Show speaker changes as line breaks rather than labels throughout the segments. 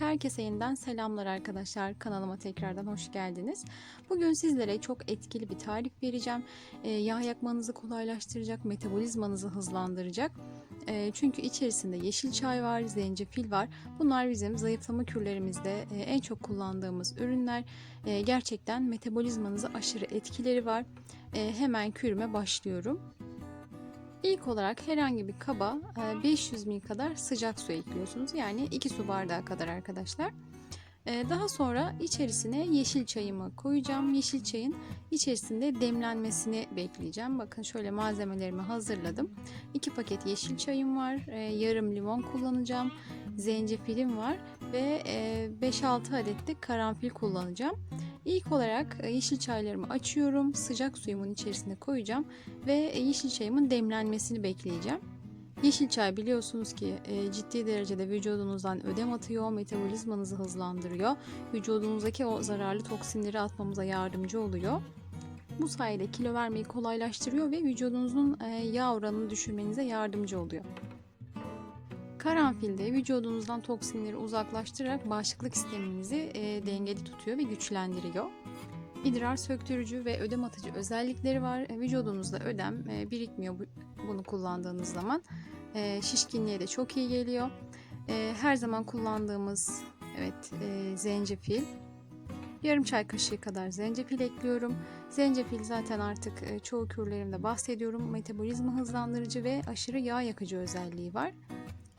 Herkese yeniden selamlar arkadaşlar. Kanalıma tekrardan hoş geldiniz. Bugün sizlere çok etkili bir tarif vereceğim. Ee, yağ yakmanızı kolaylaştıracak, metabolizmanızı hızlandıracak. Ee, çünkü içerisinde yeşil çay var, zencefil var. Bunlar bizim zayıflama kürlerimizde e, en çok kullandığımız ürünler. E, gerçekten metabolizmanızı aşırı etkileri var. E, hemen kürüme başlıyorum. İlk olarak herhangi bir kaba e, 500 ml kadar sıcak su ekliyorsunuz. Yani 2 su bardağı kadar arkadaşlar. E, Daha sonra içerisine yeşil çayımı koyacağım. Yeşil çayın içerisinde demlenmesini bekleyeceğim. Bakın şöyle malzemelerimi hazırladım. 2 paket yeşil çayım var. E, Yarım limon kullanacağım. Zencifilim var ve e, 5-6 adet de karanfil kullanacağım. İlk olarak e, yeşil çaylarımı açıyorum. Sıcak suyumun içerisine koyacağım ve e, yeşil çayımın demlenmesini bekleyeceğim. Yeşil çay biliyorsunuz ki e, ciddi derecede vücudunuzdan ödem atıyor, metabolizmanızı hızlandırıyor. Vücudunuzdaki o zararlı toksinleri atmamıza yardımcı oluyor. Bu sayede kilo vermeyi kolaylaştırıyor ve vücudunuzun yağ oranını düşürmenize yardımcı oluyor. Karanfil de vücudunuzdan toksinleri uzaklaştırarak bağışıklık sisteminizi e, dengeli tutuyor ve güçlendiriyor. İdrar söktürücü ve ödem atıcı özellikleri var. E, vücudunuzda ödem e, birikmiyor bu, bunu kullandığınız zaman. E, şişkinliğe de çok iyi geliyor. E, her zaman kullandığımız evet e, zencefil. Yarım çay kaşığı kadar zencefil ekliyorum. Zencefil zaten artık e, çoğu kürlerimde bahsediyorum. Metabolizma hızlandırıcı ve aşırı yağ yakıcı özelliği var.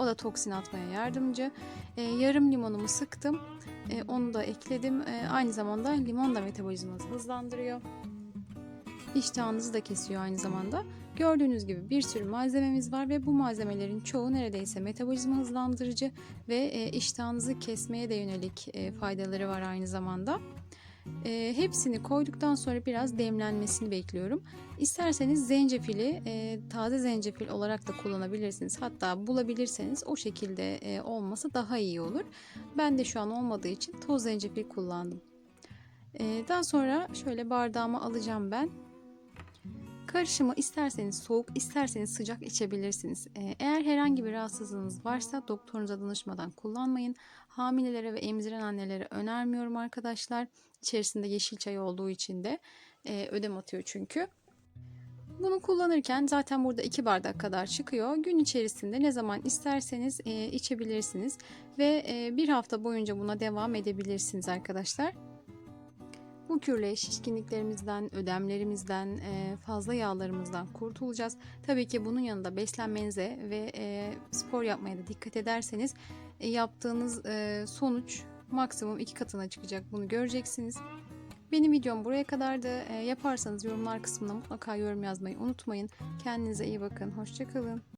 O da toksin atmaya yardımcı. E, yarım limonumu sıktım. E, onu da ekledim. E, aynı zamanda limon da metabolizmanızı hızlandırıyor. İştahınızı da kesiyor aynı zamanda. Gördüğünüz gibi bir sürü malzememiz var ve bu malzemelerin çoğu neredeyse metabolizma hızlandırıcı ve e, iştahınızı kesmeye de yönelik e, faydaları var aynı zamanda. E, hepsini koyduktan sonra biraz demlenmesini bekliyorum. İsterseniz zencefili e, taze zencefil olarak da kullanabilirsiniz. Hatta bulabilirseniz o şekilde e, olması daha iyi olur. Ben de şu an olmadığı için toz zencefil kullandım. E, daha sonra şöyle bardağıma alacağım ben. Karışımı isterseniz soğuk, isterseniz sıcak içebilirsiniz. Ee, Eğer herhangi bir rahatsızlığınız varsa doktorunuza danışmadan kullanmayın. Hamilelere ve emziren annelere önermiyorum arkadaşlar. İçerisinde yeşil çay olduğu için de e, ödem atıyor çünkü. Bunu kullanırken zaten burada 2 bardak kadar çıkıyor. Gün içerisinde ne zaman isterseniz e, içebilirsiniz ve e, bir hafta boyunca buna devam edebilirsiniz arkadaşlar. Bu kürle şişkinliklerimizden, ödemlerimizden, e, fazla yağlarımızdan kurtulacağız. Tabii ki bunun yanında beslenmenize ve e, spor yapmaya da dikkat ederseniz e, yaptığınız sonuç maksimum iki katına çıkacak. Bunu göreceksiniz. Benim videom buraya kadardı. E, yaparsanız yorumlar kısmına mutlaka yorum yazmayı unutmayın. Kendinize iyi bakın. Hoşçakalın.